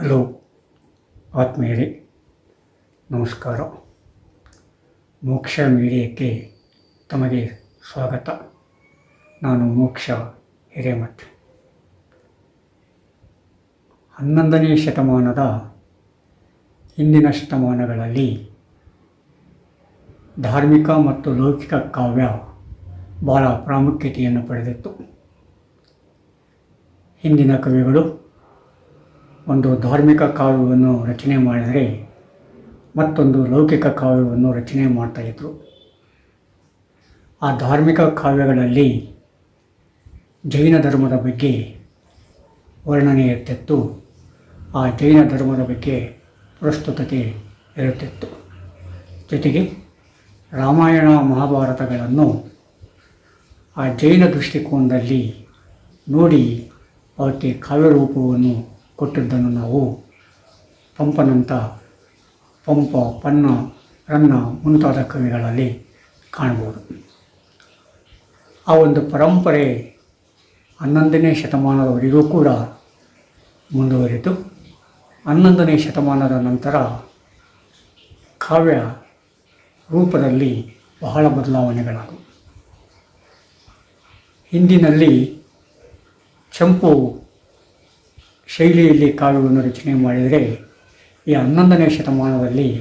Hello, ಆತ್ಮೀಯರೇ, ನಮಸ್ಕಾರ. ಮೋಕ್ಷ ಮೀಡಿಯಕ್ಕೆ ತಮಗೆ ಸ್ವಾಗತ. ನಾನು ಮೋಕ್ಷ ಹಿರೇಮಠ್. ಹನ್ನೊಂದನೇ ಶತಮಾನದ ಹಿಂದಿನ ಶತಮಾನಗಳಲ್ಲಿ ಧಾರ್ಮಿಕ ಮತ್ತು ಲೌಕಿಕ ಕಾವ್ಯ ಬಹಳ ಪ್ರಾಮುಖ್ಯತೆಯನ್ನು ಪಡೆದಿತ್ತು. ಹಿಂದಿನ ಕವಿಗಳು ಒಂದು ಧಾರ್ಮಿಕ ಕಾವ್ಯವನ್ನು ರಚನೆ ಮಾಡಿದರೆ ಮತ್ತೊಂದು ಲೌಕಿಕ ಕಾವ್ಯವನ್ನು ರಚನೆ ಮಾಡ್ತಾಯಿದ್ರು ಆ ಧಾರ್ಮಿಕ ಕಾವ್ಯಗಳಲ್ಲಿ ಜೈನ ಧರ್ಮದ ಬಗ್ಗೆ ವರ್ಣನೆ ಇರ್ತಿತ್ತು ಆ ಜೈನ ಧರ್ಮದ ಬಗ್ಗೆ ಪ್ರಸ್ತುತತೆ ಇರುತ್ತಿತ್ತು. ಜೊತೆಗೆ ರಾಮಾಯಣ ಮಹಾಭಾರತಗಳನ್ನು ಆ ಜೈನ ದೃಷ್ಟಿಕೋನದಲ್ಲಿ ನೋಡಿ ಅವಕ್ಕೆ ಕಾವ್ಯ ರೂಪವನ್ನು ಕೊಟ್ಟಿದ್ದನ್ನು ನಾವು ಪಂಪನಂಥ ಪಂಪ ಪನ್ನ ರನ್ನ ಮುಂತಾದ ಕವಿಗಳಲ್ಲಿ ಕಾಣ್ಬೋದು. ಆ ಒಂದು ಪರಂಪರೆ ಹನ್ನೊಂದನೇ ಶತಮಾನದವರೆಗೂ ಕೂಡ ಮುಂದುವರಿತು ಹನ್ನೊಂದನೇ ಶತಮಾನದ ನಂತರ ಕಾವ್ಯ ರೂಪದಲ್ಲಿ ಬಹಳ ಬದಲಾವಣೆಗಳಾದವು. ಹಿಂದಿನಲ್ಲಿ ಚಂಪು ಶೈಲಿಯಲ್ಲಿ ಕಾವ್ಯವನ್ನು ರಚನೆ ಮಾಡಿದರೆ ಈ ಹನ್ನೊಂದನೇ ಶತಮಾನದಲ್ಲಿ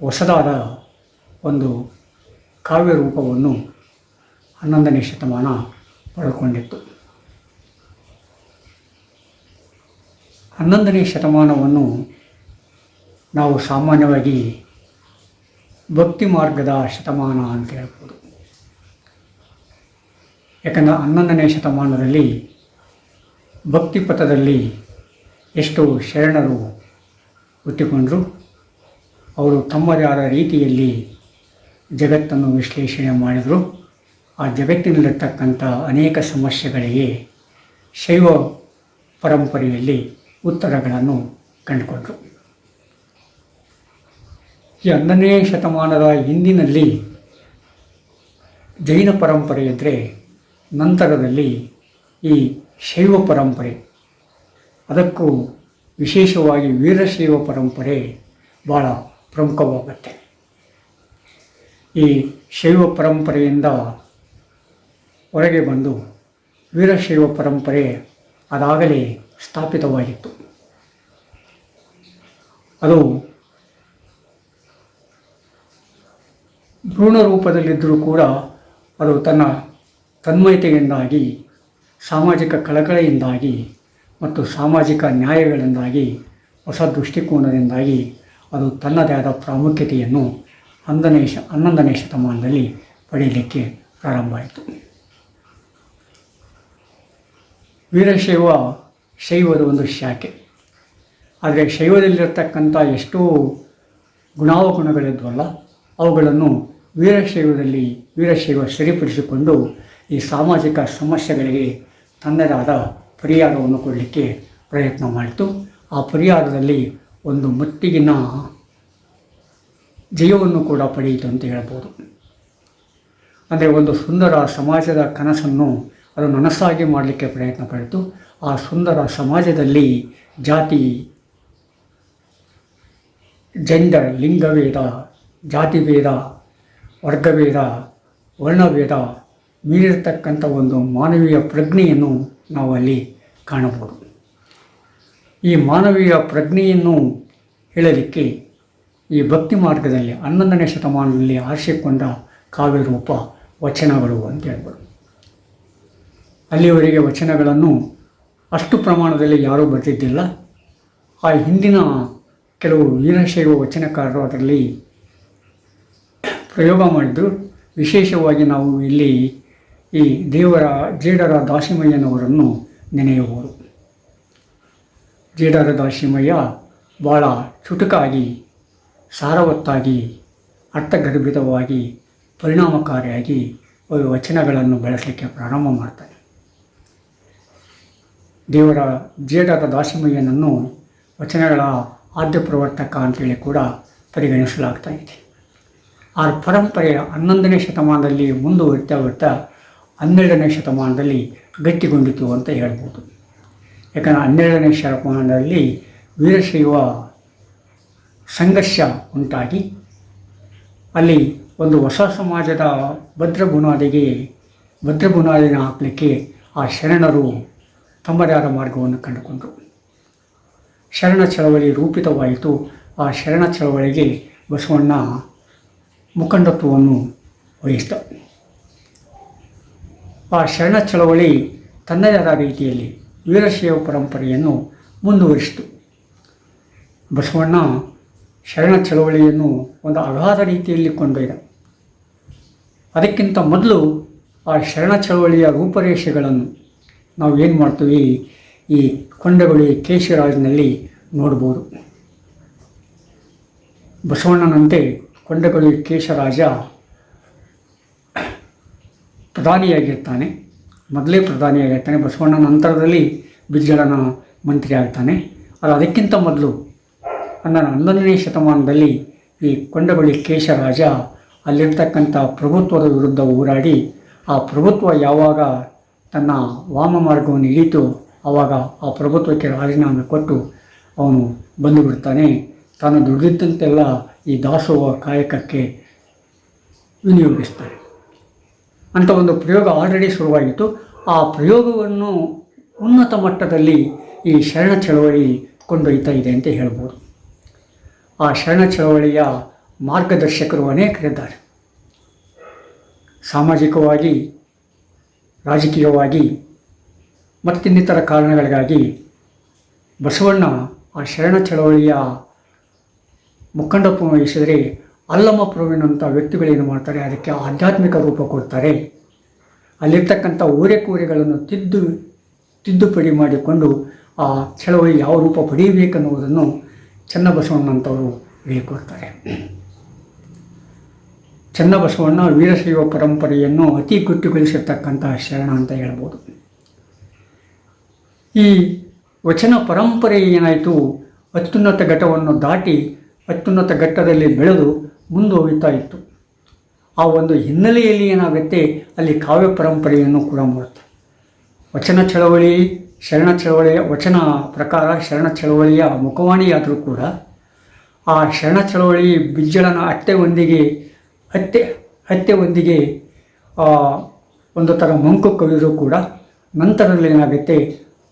ಹೊಸದಾದ ಒಂದು ಕಾವ್ಯ ರೂಪವನ್ನು ಹನ್ನೊಂದನೇ ಶತಮಾನ ಪಡೆದುಕೊಂಡಿತ್ತು ಹನ್ನೊಂದನೇ ಶತಮಾನವನ್ನು ನಾವು ಸಾಮಾನ್ಯವಾಗಿ ಭಕ್ತಿ ಮಾರ್ಗದ ಶತಮಾನ ಅಂತ ಹೇಳ್ಬೋದು. ಯಾಕಂದರೆ ಹನ್ನೊಂದನೇ ಶತಮಾನದಲ್ಲಿ ಭಕ್ತಿ ಪಥದಲ್ಲಿ ಎಷ್ಟು ಶರಣರು ಹುಟ್ಟಿಕೊಂಡರು. ಅವರು ತಮ್ಮದೇ ಆದ ರೀತಿಯಲ್ಲಿ ಜಗತ್ತನ್ನು ವಿಶ್ಲೇಷಣೆ ಮಾಡಿದರು. ಆ ಜಗತ್ತಿನಲ್ಲಿರ್ತಕ್ಕಂಥ ಅನೇಕ ಸಮಸ್ಯೆಗಳಿಗೆ ಶೈವ ಪರಂಪರೆಯಲ್ಲಿ ಉತ್ತರಗಳನ್ನು ಕಂಡುಕೊಂಡರು. ಈ ಹನ್ನೊಂದನೇ ಶತಮಾನದ ಹಿಂದಿನಲ್ಲಿ ಜೈನ ಪರಂಪರೆ ಇದ್ದರೆ ನಂತರದಲ್ಲಿ ಈ ಶೈವ ಪರಂಪರೆ ಅದಕ್ಕೂ ವಿಶೇಷವಾಗಿ ವೀರಶೈವ ಪರಂಪರೆ ಭಾಳ ಪ್ರಮುಖವಾಗುತ್ತೆ. ಈ ಶೈವ ಪರಂಪರೆಯಿಂದ ಹೊರಗೆ ಬಂದು ವೀರಶೈವ ಪರಂಪರೆ ಅದಾಗಲೇ ಸ್ಥಾಪಿತವಾಗಿತ್ತು. ಅದು ಭ್ರೂಣ ರೂಪದಲ್ಲಿದ್ದರೂ ಕೂಡ ಅದು ತನ್ನ ತನ್ಮಯತೆಯಿಂದಾಗಿ, ಸಾಮಾಜಿಕ ಕಳಕಳಿಯಿಂದಾಗಿ ಮತ್ತು ಸಾಮಾಜಿಕ ನ್ಯಾಯಗಳಿಂದಾಗಿ, ಹೊಸ ದೃಷ್ಟಿಕೋನದಿಂದಾಗಿ ಅದು ತನ್ನದೇ ಆದ ಪ್ರಾಮುಖ್ಯತೆಯನ್ನು ಹನ್ನೊಂದನೇ ಶ ಹನ್ನೊಂದನೇ ಶತಮಾನದಲ್ಲಿ ಪಡೆಯಲಿಕ್ಕೆ ಪ್ರಾರಂಭ ಆಯಿತು. ವೀರಶೈವ ಶೈವದ ಒಂದು ಶಾಖೆ. ಆದರೆ ಶೈವದಲ್ಲಿರತಕ್ಕಂಥ ಎಷ್ಟೋ ಗುಣಾವಗುಣಗಳಿದ್ವಲ್ಲ, ಅವುಗಳನ್ನು ವೀರಶೈವದಲ್ಲಿ, ವೀರಶೈವ ಸರಿಪಡಿಸಿಕೊಂಡು ಈ ಸಾಮಾಜಿಕ ಸಮಸ್ಯೆಗಳಿಗೆ ತನ್ನದಾದ ಪರಿಹಾರವನ್ನು ಕೊಡಲಿಕ್ಕೆ ಪ್ರಯತ್ನ ಮಾಡಿತು. ಆ ಪರಿಹಾರದಲ್ಲಿ ಒಂದು ಮಟ್ಟಿಗಿನ ಜಯವನ್ನು ಕೂಡ ಪಡೆಯಿತು ಅಂತ ಹೇಳ್ಬೋದು. ಅಂದರೆ ಒಂದು ಸುಂದರ ಸಮಾಜದ ಕನಸನ್ನು ಅದು ನನಸಾಗಿ ಮಾಡಲಿಕ್ಕೆ ಪ್ರಯತ್ನ ಪಡಿತು. ಆ ಸುಂದರ ಸಮಾಜದಲ್ಲಿ ಜಾತಿ ಜೆಂಡರ್ ಲಿಂಗಭೇದ, ಜಾತಿಭೇದ, ವರ್ಗಭೇದ, ವರ್ಣಭೇದ, ಮೀರಿರ್ತಕ್ಕಂಥ ಒಂದು ಮಾನವೀಯ ಪ್ರಜ್ಞೆಯನ್ನು ನಾವು ಅಲ್ಲಿ ಕಾಣಬಹುದು. ಈ ಮಾನವೀಯ ಪ್ರಜ್ಞೆಯನ್ನು ಹೇಳಲಿಕ್ಕೆ ಈ ಭಕ್ತಿ ಮಾರ್ಗದಲ್ಲಿ ಹನ್ನೊಂದನೇ ಶತಮಾನದಲ್ಲಿ ಆರಿಸಿಕೊಂಡ ಕಾವ್ಯ ರೂಪ ವಚನಗಳು ಅಂತ ಹೇಳ್ಬೋದು. ಅಲ್ಲಿವರೆಗೆ ವಚನಗಳನ್ನು ಅಷ್ಟು ಪ್ರಮಾಣದಲ್ಲಿ ಯಾರೂ ಬರೆದಿದ್ದಿಲ್ಲ. ಆ ಹಿಂದಿನ ಕೆಲವು ವೀರಶೈವ ವಚನಕಾರರು ಅದರಲ್ಲಿ ಪ್ರಯೋಗ ಮಾಡಿದ್ದು ವಿಶೇಷವಾಗಿ ನಾವು ಇಲ್ಲಿ ಈ ದೇವರ, ಜೇಡರ ದಾಸಿಮಯ್ಯನವರನ್ನು ನೆನೆಯುವರು. ಜೇಡರ ದಾಸಿಮಯ್ಯ ಭಾಳ ಚುಟುಕಾಗಿ, ಸಾರವತ್ತಾಗಿ, ಅರ್ಥಗರ್ಭಿತವಾಗಿ, ಪರಿಣಾಮಕಾರಿಯಾಗಿ ವಚನಗಳನ್ನು ಬೆಳೆಸಲಿಕ್ಕೆ ಪ್ರಾರಂಭ ಮಾಡ್ತಾನೆ. ದೇವರ, ಜೇಡರ ದಾಸಿಮಯ್ಯನನ್ನು ವಚನಗಳ ಆದ್ಯ ಪ್ರವರ್ತಕ ಅಂತೇಳಿ ಕೂಡ ಪರಿಗಣಿಸಲಾಗ್ತಾ ಇದೆ. ಆ ಪರಂಪರೆಯ ಹನ್ನೊಂದನೇ ಶತಮಾನದಲ್ಲಿ ಮುಂದುವರಿತಾ ಬರ್ತಾ ಹನ್ನೆರಡನೇ ಶತಮಾನದಲ್ಲಿ ಗಟ್ಟಿಗೊಂಡಿತು ಅಂತ ಹೇಳ್ಬೋದು. ಯಾಕಂದರೆ ಹನ್ನೆರಡನೇ ಶತಮಾನದಲ್ಲಿ ವೀರಶೈವ ಸಂಘರ್ಷ ಉಂಟಾಗಿ, ಅಲ್ಲಿ ಒಂದು ಹೊಸ ಸಮಾಜದ ಭದ್ರ ಬುನಾದಿಗೆ ಭದ್ರ ಬುನಾದಿನ ಹಾಕಲಿಕ್ಕೆ ಆ ಶರಣರು ತಮ್ಮದೇ ಆದ ಮಾರ್ಗವನ್ನು ಕಂಡುಕೊಂಡರು. ಶರಣ ಚಳವಳಿ ರೂಪಿತವಾಯಿತು. ಆ ಶರಣ ಚಳವಳಿಗೆ ಬಸವಣ್ಣ ಮುಖಂಡತ್ವವನ್ನು ವಹಿಸಿದ. ಆ ಶರಣ ಚಳವಳಿ ತನ್ನದೇ ಆದ ರೀತಿಯಲ್ಲಿ ವೀರಶೈವ ಪರಂಪರೆಯನ್ನು ಮುಂದುವರಿಸಿತು. ಬಸವಣ್ಣ ಶರಣ ಚಳವಳಿಯನ್ನು ಒಂದು ಅಗಾಧ ರೀತಿಯಲ್ಲಿ ಕೊಂಡೊಯ್ದ. ಅದಕ್ಕಿಂತ ಮೊದಲು ಆ ಶರಣ ಚಳವಳಿಯ ರೂಪರೇಷೆಗಳನ್ನು ನಾವು ಏನು ಮಾಡ್ತೀವಿ? ಈ ಕೊಂಡಗುಳಿ ಕೇಶರಾಜ್ನಲ್ಲಿ ನೋಡ್ಬೋದು. ಬಸವಣ್ಣನಂತೆ ಕೊಂಡಗುಳಿ ಕೇಶರಾಜ ಪ್ರಧಾನಿಯಾಗಿರ್ತಾನೆ. ಮೊದಲೇ ಪ್ರಧಾನಿಯಾಗಿರ್ತಾನೆ. ಬಸವಣ್ಣ ನಂತರದಲ್ಲಿ ಬಿಜ್ಜಳನ ಮಂತ್ರಿ ಆಗ್ತಾನೆ. ಅದು ಅದಕ್ಕಿಂತ ಮೊದಲು ಅಂದರೆ ಹನ್ನೊಂದನೇ ಶತಮಾನದಲ್ಲಿ ಈ ಕೊಂಡಬಳ್ಳಿ ಕೇಶರಾಜ ಅಲ್ಲಿರ್ತಕ್ಕಂಥ ಪ್ರಭುತ್ವದ ವಿರುದ್ಧ ಹೋರಾಡಿ, ಆ ಪ್ರಭುತ್ವ ಯಾವಾಗ ತನ್ನ ವಾಮ ಮಾರ್ಗವನ್ನು ಇಳಿತು ಆವಾಗ ಆ ಪ್ರಭುತ್ವಕ್ಕೆ ರಾಜೀನಾಮೆ ಕೊಟ್ಟು ಅವನು ಬಂದು ಬಿಡ್ತಾನೆ. ತಾನು ದುಡಿದಂತೆಲ್ಲ ಈ ದಾಸೋಹ ಕಾಯಕಕ್ಕೆ ವಿನಿಯೋಗಿಸ್ತಾನೆ. ಅಂತ ಒಂದು ಪ್ರಯೋಗ ಆಲ್ರೆಡಿ ಶುರುವಾಗಿತ್ತು. ಆ ಪ್ರಯೋಗವನ್ನು ಉನ್ನತ ಮಟ್ಟದಲ್ಲಿ ಈ ಶರಣ ಚಳವಳಿ ಕೊಂಡೊಯ್ತಾ ಇದೆ ಅಂತ ಹೇಳ್ಬೋದು. ಆ ಶರಣ ಚಳವಳಿಯ ಮಾರ್ಗದರ್ಶಕರು ಅನೇಕರಿದ್ದಾರೆ. ಸಾಮಾಜಿಕವಾಗಿ, ರಾಜಕೀಯವಾಗಿ, ಮತ್ತಿನ್ನಿತರ ಕಾರಣಗಳಿಗಾಗಿ ಬಸವಣ್ಣ ಆ ಶರಣ ಚಳವಳಿಯ ಮುಖಂಡತ್ವ ವಹಿಸಿದರೆ ಅಲ್ಲಮ್ಮ ಪ್ರವೀಣಂಥ ವ್ಯಕ್ತಿಗಳೇನು ಮಾಡ್ತಾರೆ, ಅದಕ್ಕೆ ಆಧ್ಯಾತ್ಮಿಕ ರೂಪ ಕೊಡ್ತಾರೆ. ಅಲ್ಲಿರ್ತಕ್ಕಂಥ ಊರೆಕೂರೆಗಳನ್ನು ತಿದ್ದು, ತಿದ್ದುಪಡಿ ಮಾಡಿಕೊಂಡು ಆ ಚಳವಳಿ ಯಾವ ರೂಪ ಪಡೆಯಬೇಕನ್ನುವುದನ್ನು ಚನ್ನಬಸವಣ್ಣಂಥವರು ಹೇಳಿಕೊಡ್ತಾರೆ. ಚನ್ನಬಸವಣ್ಣ ವೀರಶೈವ ಪರಂಪರೆಯನ್ನು ಅತಿ ಗುಟ್ಟುಗೊಳಿಸಿರ್ತಕ್ಕಂತಹ ಶರಣ ಅಂತ ಹೇಳ್ಬೋದು. ಈ ವಚನ ಪರಂಪರೆ ಏನಾಯಿತು, ಅತ್ಯುನ್ನತ ಘಟ್ಟವನ್ನು ದಾಟಿ ಅತ್ಯುನ್ನತ ಘಟ್ಟದಲ್ಲಿ ಬೆಳೆದು ಮುಂದುವರಿತಾ ಇತ್ತು. ಆ ಒಂದು ಹಿನ್ನೆಲೆಯಲ್ಲಿ ಏನಾಗುತ್ತೆ ಅಲ್ಲಿ ಕಾವ್ಯ ಪರಂಪರೆಯನ್ನು ಕೂಡ ಮಾಡುತ್ತೆ. ವಚನ ಚಳವಳಿ, ಶರಣ ಚಳವಳಿಯ ವಚನ ಪ್ರಕಾರ ಶರಣ ಚಳವಳಿಯ ಮುಖವಾಣಿಯಾದರೂ ಕೂಡ ಆ ಶರಣ ಚಳವಳಿ ಬಿಜ್ಜಳನ ಅತ್ತೆ ಒಂದಿಗೆ ಅತ್ತೆ ಅತ್ತೆ ಒಂದಿಗೆ ಒಂದು ಥರ ಮಂಕು ಕವಿದರೂ ಕೂಡ ನಂತರದಲ್ಲಿ ಏನಾಗುತ್ತೆ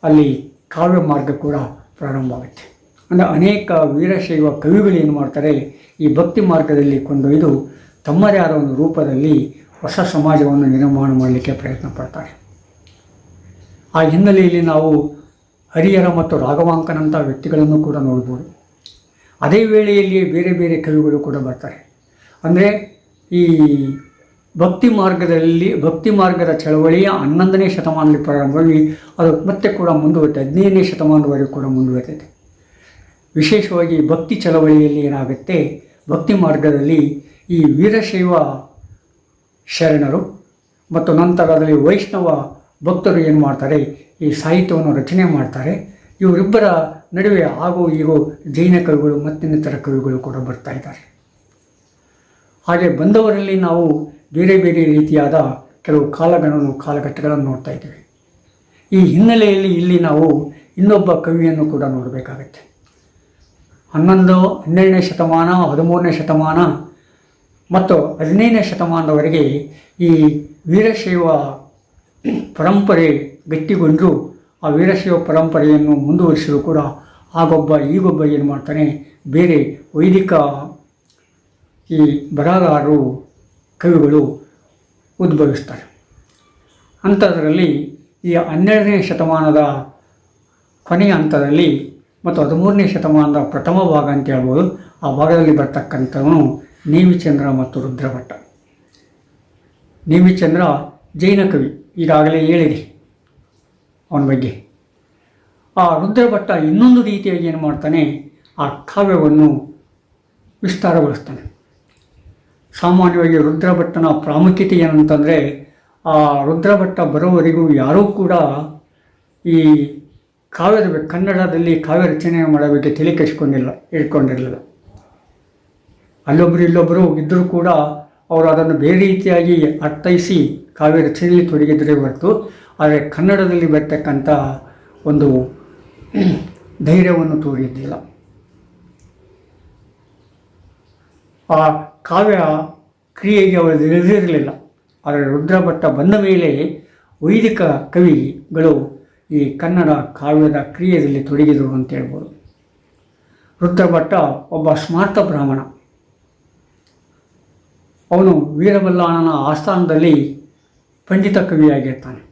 ಅಲ್ಲಿ ಕಾವ್ಯ ಮಾರ್ಗ ಕೂಡ ಪ್ರಾರಂಭ ಆಗುತ್ತೆ ಅಂದರೆ ಅನೇಕ ವೀರಶೈವ ಕವಿಗಳು ಏನು ಮಾಡ್ತಾರೆ ಈ ಭಕ್ತಿ ಮಾರ್ಗದಲ್ಲಿ ಕೊಂಡೊಯ್ದು ತಮ್ಮದೇ ಆದ ಒಂದು ರೂಪದಲ್ಲಿ ಹೊಸ ಸಮಾಜವನ್ನು ನಿರ್ಮಾಣ ಮಾಡಲಿಕ್ಕೆ ಪ್ರಯತ್ನ ಪಡ್ತಾರೆ. ಆ ಹಿನ್ನೆಲೆಯಲ್ಲಿ ನಾವು ಹರಿಹರ ಮತ್ತು ರಾಘವಾಂಕನಂಥ ವ್ಯಕ್ತಿಗಳನ್ನು ಕೂಡ ನೋಡ್ಬೋದು. ಅದೇ ವೇಳೆಯಲ್ಲಿ ಬೇರೆ ಬೇರೆ ಕವಿಗಳು ಕೂಡ ಬರ್ತಾರೆ. ಅಂದರೆ ಈ ಭಕ್ತಿ ಮಾರ್ಗದಲ್ಲಿ, ಭಕ್ತಿ ಮಾರ್ಗದ ಚಳವಳಿಯ ಹನ್ನೊಂದನೇ ಶತಮಾನದಲ್ಲಿ ಪ್ರಾರಂಭವಾಗಿ ಅದು ಮತ್ತೆ ಕೂಡ ಮುಂದುವರಿತೆ ಹದಿನೈದನೇ ಶತಮಾನದವರೆಗೂ ಕೂಡ ಮುಂದುವರಿತೈತೆ ವಿಶೇಷವಾಗಿ ಭಕ್ತಿ ಚಳವಳಿಯಲ್ಲಿ ಏನಾಗುತ್ತೆ? ಭಕ್ತಿ ಮಾರ್ಗದಲ್ಲಿ ಈ ವೀರಶೈವ ಶರಣರು ಮತ್ತು ನಂತರದಲ್ಲಿ ವೈಷ್ಣವ ಭಕ್ತರು ಏನು ಮಾಡ್ತಾರೆ? ಈ ಸಾಹಿತ್ಯವನ್ನು ರಚನೆ ಮಾಡ್ತಾರೆ. ಇವರಿಬ್ಬರ ನಡುವೆ ಆಗೋ ಈಗೋ ಜೈನ ಕವಿಗಳು ಮತ್ತಿನ್ನಿತರ ಕವಿಗಳು ಕೂಡ ಬರ್ತಾ ಇದ್ದಾರೆ. ಹಾಗೆ ಬಂದವರಲ್ಲಿ ನಾವು ಬೇರೆ ಬೇರೆ ರೀತಿಯಾದ ಕೆಲವು ಕಾಲಗಳನ್ನು, ಕಾಲಘಟ್ಟಗಳನ್ನು ನೋಡ್ತಾ ಇದ್ದೇವೆ. ಈ ಹಿನ್ನೆಲೆಯಲ್ಲಿ ಇಲ್ಲಿ ನಾವು ಇನ್ನೊಬ್ಬ ಕವಿಯನ್ನು ಕೂಡ ನೋಡಬೇಕಾಗತ್ತೆ. ಹನ್ನೊಂದು, ಹನ್ನೆರಡನೇ ಶತಮಾನ, ಹದಿಮೂರನೇ ಶತಮಾನ ಮತ್ತು ಹದಿನೈದನೇ ಶತಮಾನದವರೆಗೆ ಈ ವೀರಶೈವ ಪರಂಪರೆ ಗಟ್ಟಿಗೊಂಡು ಆ ವೀರಶೈವ ಪರಂಪರೆಯನ್ನು ಮುಂದುವರಿಸಲು ಕೂಡ ಆಗೊಬ್ಬ, ಈಗೊಬ್ಬ ಏನು ಮಾಡ್ತಾನೆ, ಬೇರೆ ವೈದಿಕ ಈ ಬರಹಗಾರರು, ಕವಿಗಳು ಉದ್ಭವಿಸ್ತಾರೆ. ಅಂಥದ್ರಲ್ಲಿ ಈ ಹನ್ನೆರಡನೇ ಶತಮಾನದ ಕೊನೆಯ ಹಂತದಲ್ಲಿ ಮತ್ತು ಹದಿಮೂರನೇ ಶತಮಾನದ ಪ್ರಥಮ ಭಾಗ ಅಂತ ಹೇಳ್ಬೋದು, ಆ ಭಾಗದಲ್ಲಿ ಬರ್ತಕ್ಕಂಥವನು ನೇಮಿಚಂದ್ರ ಮತ್ತು ರುದ್ರಭಟ್ಟ. ನೇಮಿಚಂದ್ರ ಜೈನ ಕವಿ, ಈಗಾಗಲೇ ಹೇಳಿದೆ ಅವನ ಬಗ್ಗೆ. ಆ ರುದ್ರಭಟ್ಟ ಇನ್ನೊಂದು ರೀತಿಯಾಗಿ ಏನು ಮಾಡ್ತಾನೆ, ಆ ಕಾವ್ಯವನ್ನು ವಿಸ್ತಾರಗೊಳಿಸ್ತಾನೆ. ಸಾಮಾನ್ಯವಾಗಿ ರುದ್ರಭಟ್ಟನ ಪ್ರಾಮುಖ್ಯತೆ ಏನಂತಂದರೆ, ಆ ರುದ್ರಭಟ್ಟ ಬರೋವರೆಗೂ ಯಾರೂ ಕೂಡ ಈ ಕಾವ್ಯದ ಕನ್ನಡದಲ್ಲಿ ಕಾವ್ಯ ರಚನೆ ಮಾಡೋ ಬಗ್ಗೆ ತಲೆ ಕೆಡಿಸ್ಕೊಂಡಿಲ್ಲ ಇಟ್ಕೊಂಡಿರಲಿಲ್ಲ ಅಲ್ಲೊಬ್ಬರು ಇಲ್ಲೊಬ್ಬರು ಇದ್ದರೂ ಕೂಡ ಅವರು ಅದನ್ನು ಬೇರೆ ರೀತಿಯಾಗಿ ಅರ್ಥೈಸಿ ಕಾವ್ಯ ರಚನೆಯಲ್ಲಿ ತೊಡಗಿದರೆ ಹೊರತು, ಆದರೆ ಕನ್ನಡದಲ್ಲಿ ಬರ್ತಕ್ಕಂಥ ಒಂದು ಧೈರ್ಯವನ್ನು ತೋರಿದ್ದಿಲ್ಲ. ಆ ಕಾವ್ಯ ಕ್ರಿಯೆಗೆ ಅವರು ಇಳಿದಿರಲಿಲ್ಲ ಆದರೆ ರುದ್ರಭಟ್ಟ ಬಂದ ಮೇಲೆ ವೈದಿಕ ಕವಿಗಳು ಈ ಕನ್ನಡ ಕಾವ್ಯದ ಕ್ರಿಯೆಯಲ್ಲಿ ತೊಡಗಿದರು ಅಂತ ಹೇಳ್ಬೋದು. ರುದ್ರಭಟ್ಟ ಒಬ್ಬ ಸ್ಮಾರ್ತ ಬ್ರಾಹ್ಮಣ. ಅವನು ವೀರಬಲ್ಲಾಳನ ಆಸ್ಥಾನದಲ್ಲಿ ಪಂಡಿತ ಕವಿಯಾಗಿರ್ತಾನೆ.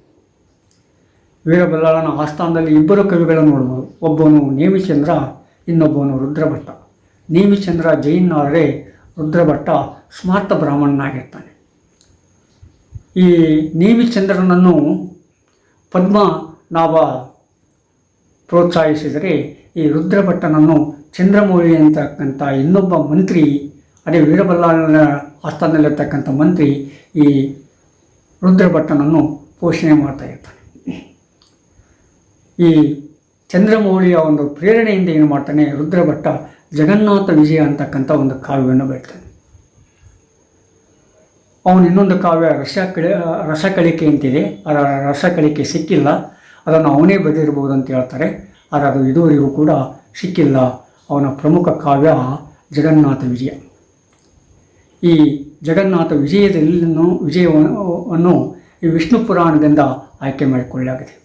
ವೀರಬಲ್ಲಾಳನ ಆಸ್ಥಾನದಲ್ಲಿ ಇಬ್ಬರು ಕವಿಗಳನ್ನು ನೋಡ್ಬೋದು. ಒಬ್ಬನು ನೇಮಿಚಂದ್ರ, ಇನ್ನೊಬ್ಬನು ರುದ್ರಭಟ್ಟ. ನೇಮಿಚಂದ್ರ ಜೈನ್ ಆದರೆ ರುದ್ರಭಟ್ಟ ಸ್ಮಾರ್ತ ಬ್ರಾಹ್ಮಣನಾಗಿರ್ತಾನೆ. ಈ ನೇಮಿಚಂದ್ರನನ್ನು ಪದ್ಮನಾಭ ಪ್ರೋತ್ಸಾಹಿಸಿದರೆ ಈ ರುದ್ರಭಟ್ಟನನ್ನು ಚಂದ್ರಮೌಳಿ ಅಂತಕ್ಕಂಥ ಇನ್ನೊಬ್ಬ ಮಂತ್ರಿ, ಅದೇ ವೀರಬಲ್ಲಾಳನ ಆಸ್ಥಾನದಲ್ಲಿರ್ತಕ್ಕಂಥ ಮಂತ್ರಿ ಈ ರುದ್ರಭಟ್ಟನನ್ನು ಪೋಷಣೆ ಮಾಡ್ತಾ ಇರ್ತಾನೆ. ಈ ಚಂದ್ರಮೌಳಿಯ ಒಂದು ಪ್ರೇರಣೆಯಿಂದ ಏನು ಮಾಡ್ತಾನೆ, ರುದ್ರಭಟ್ಟ ಜಗನ್ನಾಥ ವಿಜಯ ಅಂತಕ್ಕಂಥ ಒಂದು ಕಾವ್ಯವನ್ನು ಬೆಳ್ತಾನೆ ಅವನು ಇನ್ನೊಂದು ಕಾವ್ಯ ರಸ ಕಳಿ ರಸಕಳಿಕೆ ಅಂತಿದೆ. ಅದರ ರಸಕಳಿಕೆ ಸಿಕ್ಕಿಲ್ಲ. ಅದನ್ನು ಅವನೇ ಬರೆದಿರ್ಬೋದು ಅಂತ ಹೇಳ್ತಾರೆ. ಆದರೆ ಅದು ಇದುವರೆಗೂ ಕೂಡ ಸಿಕ್ಕಿಲ್ಲ. ಅವನ ಪ್ರಮುಖ ಕಾವ್ಯ ಜಗನ್ನಾಥ ವಿಜಯ. ಈ ಜಗನ್ನಾಥ ವಿಜಯದಲ್ಲಿನೂ, ವಿಜಯವನ್ನು ಈ ವಿಷ್ಣು ಪುರಾಣದಿಂದ ಆಯ್ಕೆ ಮಾಡಿಕೊಳ್ಳಲಾಗಿದೆ.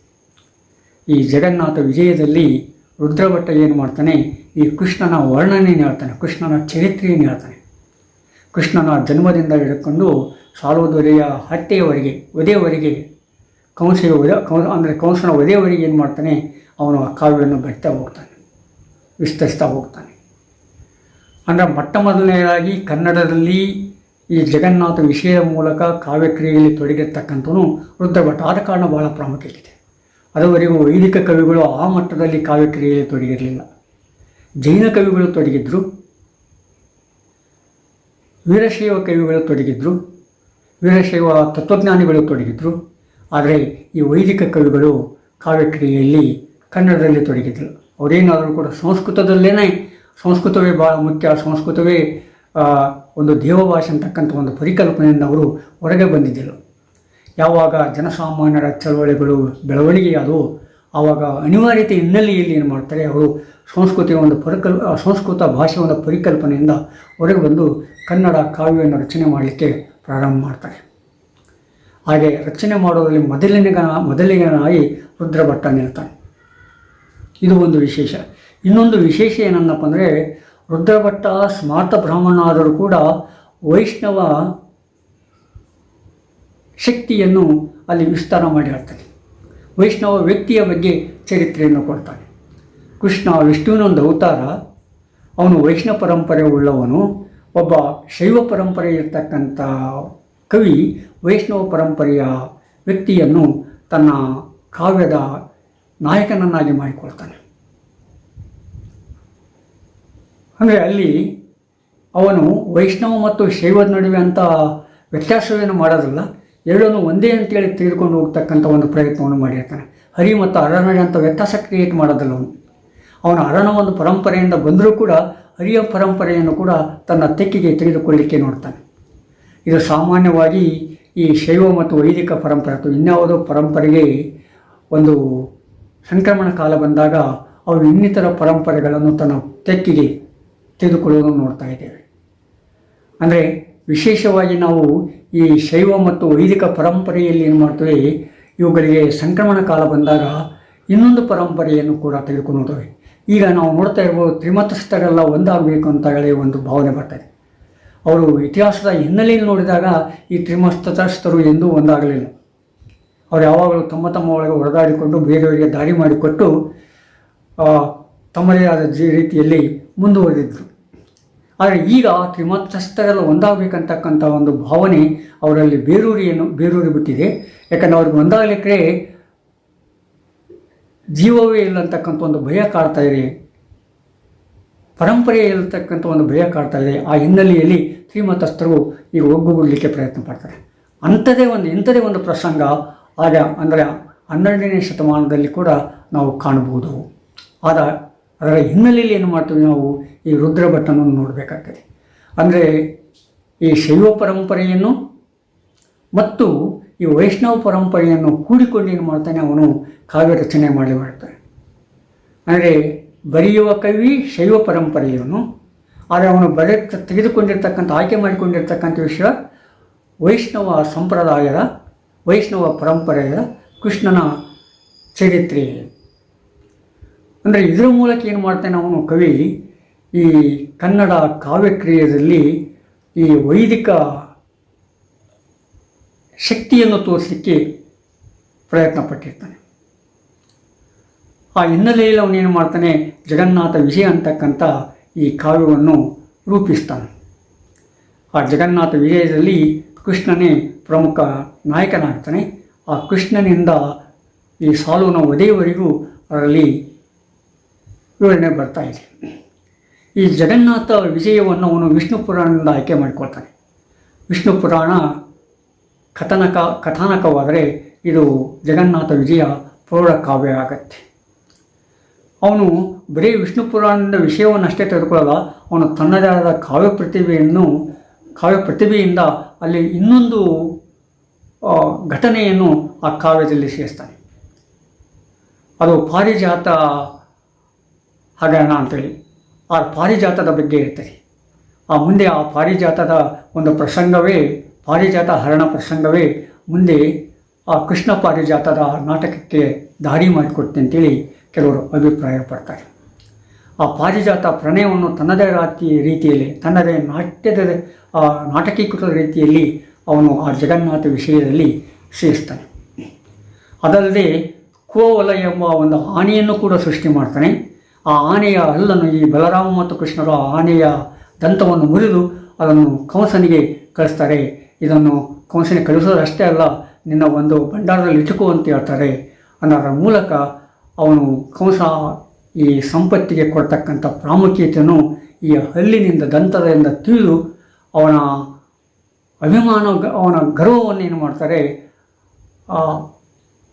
ಈ ಜಗನ್ನಾಥ ವಿಜಯದಲ್ಲಿ ರುದ್ರಭಟ್ಟ ಏನು ಮಾಡ್ತಾನೆ? ಈ ಕೃಷ್ಣನ ವರ್ಣನೆಯನ್ನು ಹೇಳ್ತಾನೆ? ಕೃಷ್ಣನ ಚರಿತ್ರೆಯನ್ನು ಹೇಳ್ತಾನೆ? ಕೃಷ್ಣನ ಜನ್ಮದಿಂದ ಹಿಡ್ಕೊಂಡು ಸಾಲುವುದೊರೆಯ ಹತ್ಯೆಯವರೆಗೆ ವಧೆಯವರೆಗೆ ಕಂಸೆಯ ಒದ ಕಂಸ ಅಂದರೆ ಕಂಸನ ಒದೆಯವರಿಗೆ ಏನು ಮಾಡ್ತಾನೆ, ಅವನು ಆ ಕಾವ್ಯವನ್ನು ಬರಿತಾ ಹೋಗ್ತಾನೆ, ವಿಸ್ತರಿಸ್ತಾ ಹೋಗ್ತಾನೆ. ಅಂದರೆ ಮೊಟ್ಟ ಮೊದಲನೆಯದಾಗಿ ಕನ್ನಡದಲ್ಲಿ ಈ ಜಗನ್ನಾಥ ವಿಷಯದ ಮೂಲಕ ಕಾವ್ಯಕ್ರಿಯೆಯಲ್ಲಿ ತೊಡಗಿರ್ತಕ್ಕಂಥವನು ರುದ್ರಭಟ್ಟ ಆದ ಕಾರಣ ಬಹಳ ಪ್ರಾಮುಖ್ಯತೆ ಇದೆ ಅದುವರೆಗೂ ವೈದಿಕ ಕವಿಗಳು ಆ ಮಟ್ಟದಲ್ಲಿ ಕಾವ್ಯಕ್ರಿಯೆಯಲ್ಲಿ ತೊಡಗಿರಲಿಲ್ಲ. ಜೈನ ಕವಿಗಳು ತೊಡಗಿದ್ರು. ವೀರಶೈವ ಕವಿಗಳು ತೊಡಗಿದ್ರು. ವೀರಶೈವ ತತ್ವಜ್ಞಾನಿಗಳು ತೊಡಗಿದ್ರು. ಆದರೆ ಈ ವೈದಿಕ ಕವಿಗಳು ಕಾವ್ಯಕ್ರಿಯೆಯಲ್ಲಿ ಕನ್ನಡದಲ್ಲಿ ತೊಡಗಿದ್ರು. ಅವರೇನಾದರೂ ಕೂಡ ಸಂಸ್ಕೃತದಲ್ಲೇ ಸಂಸ್ಕೃತವೇ ಭಾಳ ಮುಖ್ಯ, ಸಂಸ್ಕೃತವೇ ಒಂದು ದೇವಭಾಷೆ ಅಂತಕ್ಕಂಥ ಒಂದು ಪರಿಕಲ್ಪನೆಯನ್ನು ಅವರು ಹೊರಗೆ ಬಂದಿದ್ದರು ಯಾವಾಗ ಜನಸಾಮಾನ್ಯರ ಚಳವಳಿಗಳು ಬೆಳವಣಿಗೆಯಾದವು, ಆವಾಗ ಅನಿವಾರ್ಯತೆ ಹಿನ್ನೆಲೆಯಲ್ಲಿ ಏನು ಮಾಡ್ತಾರೆ, ಅವರು ಸಂಸ್ಕೃತಿಯ ಒಂದು ಪರಿಕಲ್, ಸಂಸ್ಕೃತ ಭಾಷೆಯ ಒಂದು ಪರಿಕಲ್ಪನೆಯಿಂದ ಹೊರಗೆ ಬಂದು ಕನ್ನಡ ಕಾವ್ಯವನ್ನು ರಚನೆ ಮಾಡಲಿಕ್ಕೆ ಪ್ರಾರಂಭ ಮಾಡ್ತಾರೆ. ಹಾಗೆ ರಚನೆ ಮಾಡೋದರಲ್ಲಿ ಮೊದಲಿನ ಮೊದಲಿಗನಾಗಿ ರುದ್ರಭಟ್ಟ ನಿಲ್ತಾನೆ ಇದು ಒಂದು ವಿಶೇಷ. ಇನ್ನೊಂದು ವಿಶೇಷ ಏನನ್ನಪ್ಪ ಅಂದರೆ ರುದ್ರಭಟ್ಟ ಸ್ಮಾರ್ತ ಬ್ರಾಹ್ಮಣ ಆದರೂ ಕೂಡ ವೈಷ್ಣವ ಶಕ್ತಿಯನ್ನು ಅಲ್ಲಿ ವಿಸ್ತಾರ ಮಾಡಿ ಹೇಳ್ತಾನೆ ವೈಷ್ಣವ ವ್ಯಕ್ತಿಯ ಬಗ್ಗೆ ಚರಿತ್ರೆಯನ್ನು ಕೊಡ್ತಾನೆ. ಕೃಷ್ಣ ವಿಷ್ಣುವಿನೊಂದು ಅವತಾರ. ಅವನು ವೈಷ್ಣವ ಪರಂಪರೆ ಉಳ್ಳವನು ಒಬ್ಬ ಶೈವ ಪರಂಪರೆ ಇರ್ತಕ್ಕಂಥ ಕವಿ ವೈಷ್ಣವ ಪರಂಪರೆಯ ವ್ಯಕ್ತಿಯನ್ನು ತನ್ನ ಕಾವ್ಯದ ನಾಯಕನನ್ನಾಗಿ ಮಾಡಿಕೊಳ್ತಾನೆ. ಅಂದರೆ ಅಲ್ಲಿ ಅವನು ವೈಷ್ಣವ ಮತ್ತು ಶೈವದ ನಡುವೆ ಅಂತ ವ್ಯತ್ಯಾಸವೇನು ಮಾಡೋದಲ್ಲ. ಎರಡನ್ನು ಒಂದೇ ಅಂತೇಳಿ ತೆಗೆದುಕೊಂಡು ಹೋಗ್ತಕ್ಕಂಥ ಒಂದು ಪ್ರಯತ್ನವನ್ನು ಮಾಡಿರ್ತಾನೆ. ಹರಿ ಮತ್ತು ಅರಣ್ಯ ಅಂತ ವ್ಯತ್ಯಾಸ ಕ್ರಿಯೇಟ್ ಮಾಡೋದಿಲ್ಲ ಅವನು. ಅವನ ಅರಣ ಒಂದು ಪರಂಪರೆಯಿಂದ ಬಂದರೂ ಕೂಡ ಹರಿಯ ಪರಂಪರೆಯನ್ನು ಕೂಡ ತನ್ನ ತೆಕ್ಕಿಗೆ ತೆಗೆದುಕೊಳ್ಳಿಕ್ಕೆ ನೋಡ್ತಾನೆ. ಇದು ಸಾಮಾನ್ಯವಾಗಿ ಈ ಶೈವ ಮತ್ತು ವೈದಿಕ ಪರಂಪರೆ ಅಥವಾ ಇನ್ಯಾವುದೋ ಪರಂಪರೆಗೆ ಒಂದು ಸಂಕ್ರಮಣ ಕಾಲ ಬಂದಾಗ ಅವರು ಇನ್ನಿತರ ಪರಂಪರೆಗಳನ್ನು ತನ್ನ ತೆಕ್ಕಿಗೆ ತೆಗೆದುಕೊಳ್ಳುವುದನ್ನು ನೋಡ್ತಾ ಇದ್ದೇವೆ. ಅಂದರೆ ವಿಶೇಷವಾಗಿ ನಾವು ಈ ಶೈವ ಮತ್ತು ವೈದಿಕ ಪರಂಪರೆಯಲ್ಲಿ ಏನು ಮಾಡ್ತೇವೆ, ಇವುಗಳಿಗೆ ಸಂಕ್ರಮಣ ಕಾಲ ಬಂದಾಗ ಇನ್ನೊಂದು ಪರಂಪರೆಯನ್ನು ಕೂಡ ತೆಗೆದುಕೊಂಡು ಈಗ ನಾವು ನೋಡ್ತಾ ಇರ್ಬೋದು ತ್ರಿಮತಸ್ಥರೆಲ್ಲ ಒಂದಾಗಬೇಕು ಅಂತ ಹೇಳಿ ಒಂದು ಭಾವನೆ ಬರ್ತದೆ ಅವರು ಇತಿಹಾಸದ ಹಿನ್ನೆಲೆಯಲ್ಲಿ ನೋಡಿದಾಗ ಈ ತ್ರಿಮಸ್ತಸ್ಥರು ಎಂದೂ ಒಂದಾಗಲಿಲ್ಲ. ಅವರು ಯಾವಾಗಲೂ ತಮ್ಮ ತಮ್ಮ ಒಳಗೆ ಹೊಡೆದಾಡಿಕೊಂಡು ಬೇರೆಯವರಿಗೆ ದಾರಿ ಮಾಡಿಕೊಟ್ಟು ತಮ್ಮದೇ ಆದ ಜಿ, ರೀತಿಯಲ್ಲಿ ಮುಂದುವರೆದಿದ್ದರು ಆದರೆ ಈಗ ತ್ರಿಮತಸ್ಥರೆಲ್ಲ ಒಂದಾಗಬೇಕಂತಕ್ಕಂಥ ಒಂದು ಭಾವನೆ ಅವರಲ್ಲಿ ಬೇರೂರಿಯನ್ನು ಬೇರೂರಿ ಬಿಟ್ಟಿದೆ. ಯಾಕಂದರೆ ಅವ್ರಿಗೆ ಒಂದಾಗಲಿಕ್ಕೆ ಜೀವವೇ ಇಲ್ಲ ಅಂತಕ್ಕಂಥ ಒಂದು ಭಯ ಕಾಡ್ತಾ ಇದೆ. ಪರಂಪರೆ ಇರತಕ್ಕಂಥ ಒಂದು ಭಯ ಕಾಡ್ತಾ ಇದೆ. ಆ ಹಿನ್ನೆಲೆಯಲ್ಲಿ ಶ್ರೀಮತಸ್ಥರು ಈಗ ಒಗ್ಗೂಡಲಿಕ್ಕೆ ಪ್ರಯತ್ನ ಪಡ್ತಾರೆ. ಅಂಥದೇ ಒಂದು, ಇಂಥದೇ ಒಂದು ಪ್ರಸಂಗ ಆಗ ಅಂದರೆ ಹನ್ನೆರಡನೇ ಶತಮಾನದಲ್ಲಿ ಕೂಡ ನಾವು ಕಾಣಬಹುದು ಆದ ಅದರ ಹಿನ್ನೆಲೆಯಲ್ಲಿ ಏನು ಮಾಡ್ತೀವಿ ನಾವು? ಈ ರುದ್ರಭಟ್ಟನನ್ನು ನೋಡಬೇಕಾಗ್ತದೆ. ಅಂದರೆ ಈ ಶೈವ ಪರಂಪರೆಯನ್ನು ಮತ್ತು ಈ ವೈಷ್ಣವ ಪರಂಪರೆಯನ್ನು ಕೂಡಿಕೊಂಡು ಏನು ಮಾಡ್ತಾನೆ? ಅವನು ಕಾವ್ಯ ರಚನೆ ಮಾಡಿ ಮಾಡ್ತಾನೆ. ಅಂದರೆ ಬರೆಯುವ ಕವಿ ಶೈವ ಪರಂಪರೆಯವನು ಆದರೆ ಅವನು ಬರೆ ತೆಗೆದುಕೊಂಡಿರ್ತಕ್ಕಂಥ, ಆಯ್ಕೆ ಮಾಡಿಕೊಂಡಿರ್ತಕ್ಕಂಥ ವಿಷಯ ವೈಷ್ಣವ ಸಂಪ್ರದಾಯದ, ವೈಷ್ಣವ ಪರಂಪರೆಯ ಕೃಷ್ಣನ ಚರಿತ್ರೆ. ಅಂದರೆ ಇದರ ಮೂಲಕ ಏನು ಮಾಡ್ತಾನೆ ಅವನು ಕವಿ, ಈ ಕನ್ನಡ ಕಾವ್ಯಕ್ರಿಯೆಯಲ್ಲಿ ಈ ವೈದಿಕ ಶಕ್ತಿಯನ್ನು ತೋರಿಸಲಿಕ್ಕೆ ಪ್ರಯತ್ನ ಪಟ್ಟಿರ್ತಾನೆ ಆ ಹಿನ್ನೆಲೆಯಲ್ಲಿ ಅವನೇನು ಮಾಡ್ತಾನೆ? ಜಗನ್ನಾಥ ವಿಜಯ ಅಂತಕ್ಕಂಥ ಈ ಕಾವ್ಯವನ್ನು ರೂಪಿಸ್ತಾನೆ. ಆ ಜಗನ್ನಾಥ ವಿಜಯದಲ್ಲಿ ಕೃಷ್ಣನೇ ಪ್ರಮುಖ ನಾಯಕನಾಗ್ತಾನೆ. ಆ ಕೃಷ್ಣನಿಂದ ಈ ಸಾಲುನ ಒದೆಯವರೆಗೂ ಅದರಲ್ಲಿ ವಿವರಣೆ ಬರ್ತಾ ಇದೆ. ಈ ಜಗನ್ನಾಥ ವಿಜಯವನ್ನು ಅವನು ವಿಷ್ಣು ಪುರಾಣದಿಂದ ಆಯ್ಕೆ ಮಾಡಿಕೊಳ್ತಾನೆ. ವಿಷ್ಣು ಪುರಾಣ ಕಥನಕ, ಕಥಾನಕವಾದರೆ ಇದು ಜಗನ್ನಾಥ ವಿಜಯ ಪೌರ ಕಾವ್ಯ ಆಗತ್ತೆ. ಅವನು ಬರೀ ವಿಷ್ಣು ಪುರಾಣದ ವಿಷಯವನ್ನಷ್ಟೇ ತೆಗೆದುಕೊಳ್ಳಲ್ಲ, ಅವನು ತನ್ನದೇ ಆದ ಕಾವ್ಯ ಪ್ರತಿಭೆಯನ್ನು, ಕಾವ್ಯ ಪ್ರತಿಭೆಯಿಂದ ಅಲ್ಲಿ ಇನ್ನೊಂದು ಘಟನೆಯನ್ನು ಆ ಕಾವ್ಯದಲ್ಲಿ ಸೇರಿಸ್ತಾನೆ. ಅದು ಪಾರಿಜಾತ ಹಗರಣ ಅಂತೇಳಿ. ಆ ಪಾರಿಜಾತದ ಬಗ್ಗೆ ಇರ್ತದೆ ಆ ಮುಂದೆ ಆ ಪಾರಿಜಾತದ ಒಂದು ಪ್ರಸಂಗವೇ, ಪಾರಿಜಾತ ಹರಣ ಪ್ರಸಂಗವೇ, ಮುಂದೆ ಆ ಕೃಷ್ಣ ಪಾರಿಜಾತದ ನಾಟಕಕ್ಕೆ ದಾರಿ ಮಾಡಿಕೊಡ್ತೀನಿ ಅಂತೇಳಿ ಕೆಲವರು ಅಭಿಪ್ರಾಯ ಪಡ್ತಾರೆ ಆ ಪಾರಿಜಾತ ಪ್ರಣಯವನ್ನು ತನ್ನದೇ ರಾತಿ ರೀತಿಯಲ್ಲಿ, ತನ್ನದೇ ನಾಟ್ಯದ ನಾಟಕೀಕೃತ ರೀತಿಯಲ್ಲಿ ಅವನು ಆ ಜಗನ್ನಾಥ ವಿಷಯದಲ್ಲಿ ಸೇರಿಸ್ತಾನೆ. ಅದಲ್ಲದೆ ಕೋವಲ ಎಂಬ ಒಂದು ಆನೆಯನ್ನು ಕೂಡ ಸೃಷ್ಟಿ ಮಾಡ್ತಾನೆ. ಆ ಆನೆಯ ಹಲ್ಲನ್ನು ಈ ಬಲರಾಮ ಮತ್ತು ಕೃಷ್ಣರು ಆ ಆನೆಯ ದಂತವನ್ನು ಮುರಿದು ಅದನ್ನು ಕಂಸನಿಗೆ ಕಳಿಸ್ತಾರೆ. ಇದನ್ನು ಕಂಸನಿಗೆ ಕಳಿಸೋದಷ್ಟೇ ಅಲ್ಲ, ನಿನ್ನ ಒಂದು ಭಂಡಾರದಲ್ಲಿ ಇಟ್ಟುಕೋ ಅಂತ ಹೇಳ್ತಾರೆ ಅನ್ನೋದರ ಮೂಲಕ ಅವನು ಕಂಸ ಈ ಸಂಪತ್ತಿಗೆ ಕೊಡ್ತಕ್ಕಂಥ ಪ್ರಾಮುಖ್ಯತೆಯನ್ನು ಈ ಹಲ್ಲಿನಿಂದ ದಂತದಿಂದ ತಿಳಿದು ಅವನ ಅಭಿಮಾನ, ಅವನ ಗರ್ವವನ್ನು ಏನು ಮಾಡ್ತಾರೆ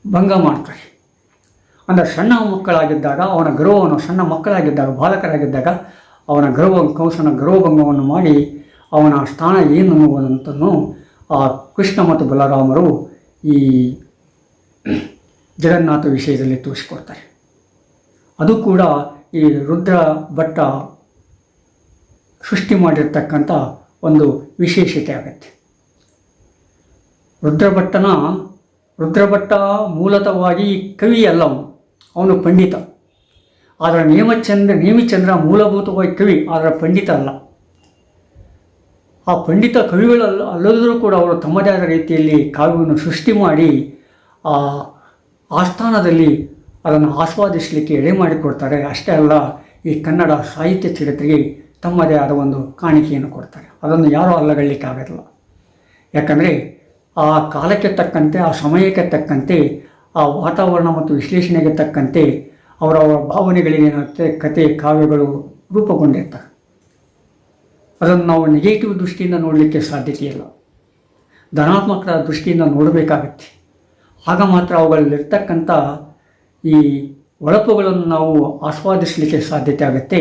ಭಂಗ ಮಾಡ್ತಾರೆ. ಅಂದರೆ ಸಣ್ಣ ಮಕ್ಕಳಾಗಿದ್ದಾಗ, ಅವನ ಗರ್ವವನ್ನು, ಸಣ್ಣ ಮಕ್ಕಳಾಗಿದ್ದಾಗ, ಬಾಲಕರಾಗಿದ್ದಾಗ ಅವನ ಗರ್ವ ಕಂಸನ ಗರ್ವಭಂಗವನ್ನು ಮಾಡಿ ಅವನ ಸ್ಥಾನ ಏನು ಅನ್ನುವುದಂತನ್ನು ಆ ಕೃಷ್ಣ ಮತ್ತು ಬಲರಾಮರು ಈ ಜಗನ್ನಾಥ ವಿಷಯದಲ್ಲಿ ತೋರಿಸಿಕೊಡ್ತಾರೆ. ಅದು ಕೂಡ ಈ ರುದ್ರ ಭಟ್ಟ ಸೃಷ್ಟಿ ಮಾಡಿರ್ತಕ್ಕಂಥ ಒಂದು ವಿಶೇಷತೆ ಆಗುತ್ತೆ. ರುದ್ರಭಟ್ಟನ ರುದ್ರಭಟ್ಟ ಮೂಲತವಾಗಿ ಕವಿ ಅಲ್ಲ ಅವನು. ಪಂಡಿತ. ಆದರೆ ನೇಮಚಂದ್ರ, ನೇಮಿಚಂದ್ರ ಮೂಲಭೂತವಾಗಿ ಕವಿ, ಆದರೆ ಪಂಡಿತ ಅಲ್ಲ. ಆ ಪಂಡಿತ ಕವಿಗಳಲ್ಲ ಅಲ್ಲದರೂ ಕೂಡ ಅವರು ತಮ್ಮದೇ ಆದ ರೀತಿಯಲ್ಲಿ ಕಾವ್ಯವನ್ನು ಸೃಷ್ಟಿ ಮಾಡಿ, ಆ ಆಸ್ಥಾನದಲ್ಲಿ ಅದನ್ನು ಆಸ್ವಾದಿಸಲಿಕ್ಕೆ ಎಡೆ ಮಾಡಿಕೊಡ್ತಾರೆ. ಅಷ್ಟೇ ಅಲ್ಲ, ಈ ಕನ್ನಡ ಸಾಹಿತ್ಯ ಚರಿತ್ರೆಗೆ ತಮ್ಮದೇ ಆದ ಒಂದು ಕಾಣಿಕೆಯನ್ನು ಕೊಡ್ತಾರೆ. ಅದನ್ನು ಯಾರೂ ಅಲ್ಲಗಳ್ಳಿಕ್ಕಾಗಲ್ಲ ಯಾಕಂದರೆ, ಆ ಕಾಲಕ್ಕೆ ತಕ್ಕಂತೆ, ಆ ಸಮಯಕ್ಕೆ ತಕ್ಕಂತೆ, ಆ ವಾತಾವರಣ ಮತ್ತು ವಿಶ್ಲೇಷಣೆಗೆ ತಕ್ಕಂತೆ ಅವರವರ ಭಾವನೆಗಳೇನಾಗುತ್ತೆ ಕತೆ ಕಾವ್ಯಗಳು ರೂಪುಗೊಂಡಿರ್ತವೆ. ಅದನ್ನು ನಾವು ನೆಗೆಟಿವ್ ದೃಷ್ಟಿಯಿಂದ ನೋಡಲಿಕ್ಕೆ ಸಾಧ್ಯತೆ ಇಲ್ಲ ಧನಾತ್ಮಕ ದೃಷ್ಟಿಯಿಂದ ನೋಡಬೇಕಾಗತ್ತೆ. ಆಗ ಮಾತ್ರ ಅವುಗಳಲ್ಲಿರ್ತಕ್ಕಂಥ ಈ ಒಳಪುಗಳನ್ನು ನಾವು ಆಸ್ವಾದಿಸಲಿಕ್ಕೆ ಸಾಧ್ಯತೆ ಆಗುತ್ತೆ.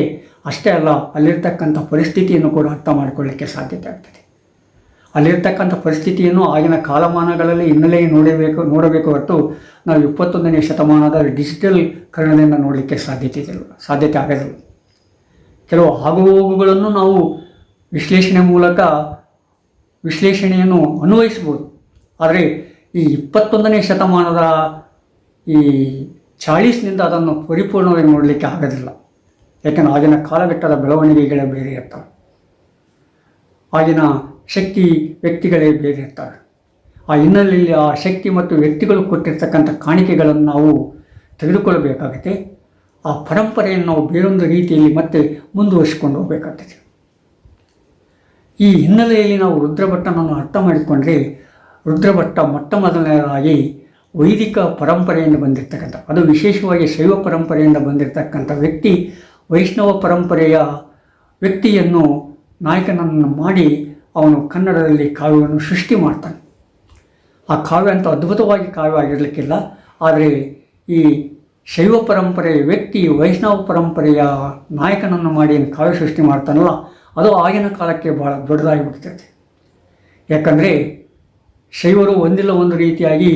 ಅಷ್ಟೇ ಅಲ್ಲ, ಅಲ್ಲಿರ್ತಕ್ಕಂಥ ಪರಿಸ್ಥಿತಿಯನ್ನು ಕೂಡ ಅರ್ಥ ಮಾಡಿಕೊಳ್ಳಲಿಕ್ಕೆ ಸಾಧ್ಯತೆ ಆಗ್ತದೆ. ಅಲ್ಲಿರ್ತಕ್ಕಂಥ ಪರಿಸ್ಥಿತಿಯನ್ನು ಆಗಿನ ಕಾಲಮಾನಗಳಲ್ಲಿ ಹಿನ್ನೆಲೆ ನೋಡಬೇಕು ನೋಡಬೇಕು ಹೊರತು ನಾವು ಇಪ್ಪತ್ತೊಂದನೇ ಶತಮಾನದ ಡಿಜಿಟಲ್ ಕರಣದಿಂದ ನೋಡಲಿಕ್ಕೆ ಸಾಧ್ಯತೆ ಇದೆ ಸಾಧ್ಯತೆ ಆಗದು ಕೆಲವು ಆಗುಹೋಗುಗಳನ್ನು ನಾವು ವಿಶ್ಲೇಷಣೆ ಮೂಲಕ ವಿಶ್ಲೇಷಣೆಯನ್ನು ಅನ್ವಯಿಸ್ಬೋದು. ಆದರೆ ಈ ಇಪ್ಪತ್ತೊಂದನೇ ಶತಮಾನದ ಈ ಚಾಳೀಸ್ನಿಂದ ಅದನ್ನು ಪರಿಪೂರ್ಣವಾಗಿ ನೋಡಲಿಕ್ಕೆ ಆಗೋದಿಲ್ಲ. ಯಾಕೆಂದರೆ ಆಗಿನ ಕಾಲಘಟ್ಟದ ಬೆಳವಣಿಗೆಗಳೇ ಬೇರೆ ಇರ್ತವೆ. ಆಗಿನ ಶಕ್ತಿ ವ್ಯಕ್ತಿಗಳೇ ಬೇರೆ ಇರ್ತವೆ. ಆ ಹಿನ್ನೆಲೆಯಲ್ಲಿ ಆ ಶಕ್ತಿ ಮತ್ತು ವ್ಯಕ್ತಿಗಳು ಕೊಟ್ಟಿರ್ತಕ್ಕಂಥ ಕಾಣಿಕೆಗಳನ್ನು ನಾವು ತೆಗೆದುಕೊಳ್ಳಬೇಕಾಗುತ್ತೆ ಆ ಪರಂಪರೆಯನ್ನು ನಾವು ಬೇರೊಂದು ರೀತಿಯಲ್ಲಿ ಮತ್ತೆ ಮುಂದುವರಿಸಿಕೊಂಡು ಹೋಗಬೇಕಾಗ್ತದೆ. ಈ ಹಿನ್ನೆಲೆಯಲ್ಲಿ ನಾವು ರುದ್ರಭಟ್ಟನನ್ನು ಅರ್ಥ ಮಾಡಿಕೊಂಡ್ರೆ ರುದ್ರಭಟ್ಟ ಮೊಟ್ಟ ಮೊದಲನೇದಾಗಿ ವೈದಿಕ ಪರಂಪರೆಯಿಂದ ಬಂದಿರತಕ್ಕಂಥ, ಅದು ವಿಶೇಷವಾಗಿ ಶೈವ ಪರಂಪರೆಯಿಂದ ಬಂದಿರತಕ್ಕಂಥ ವ್ಯಕ್ತಿ, ವೈಷ್ಣವ ಪರಂಪರೆಯ ವ್ಯಕ್ತಿಯನ್ನು ನಾಯಕನನ್ನು ಮಾಡಿ ಅವನು ಕನ್ನಡದಲ್ಲಿ ಕಾವ್ಯವನ್ನು ಸೃಷ್ಟಿ ಮಾಡ್ತಾನೆ. ಆ ಕಾವ್ಯ ಅಂತ ಅದ್ಭುತವಾಗಿ ಕಾವ್ಯ ಆಗಿರಲಿಕ್ಕಿಲ್ಲ, ಆದರೆ ಈ ಶೈವ ಪರಂಪರೆಯ ವ್ಯಕ್ತಿ, ವೈಷ್ಣವ ಪರಂಪರೆಯ ನಾಯಕನನ್ನು ಮಾಡಿ ಕಾವ್ಯ ಸೃಷ್ಟಿ ಮಾಡ್ತಾನಲ್ಲ, ಅದು ಆಗಿನ ಕಾಲಕ್ಕೆ ಭಾಳ ದೊಡ್ಡದಾಗಿಬಿಡ್ತೈತೆ ಯಾಕಂದರೆ ಶೈವರು ಒಂದಿಲ್ಲ ಒಂದು ರೀತಿಯಾಗಿ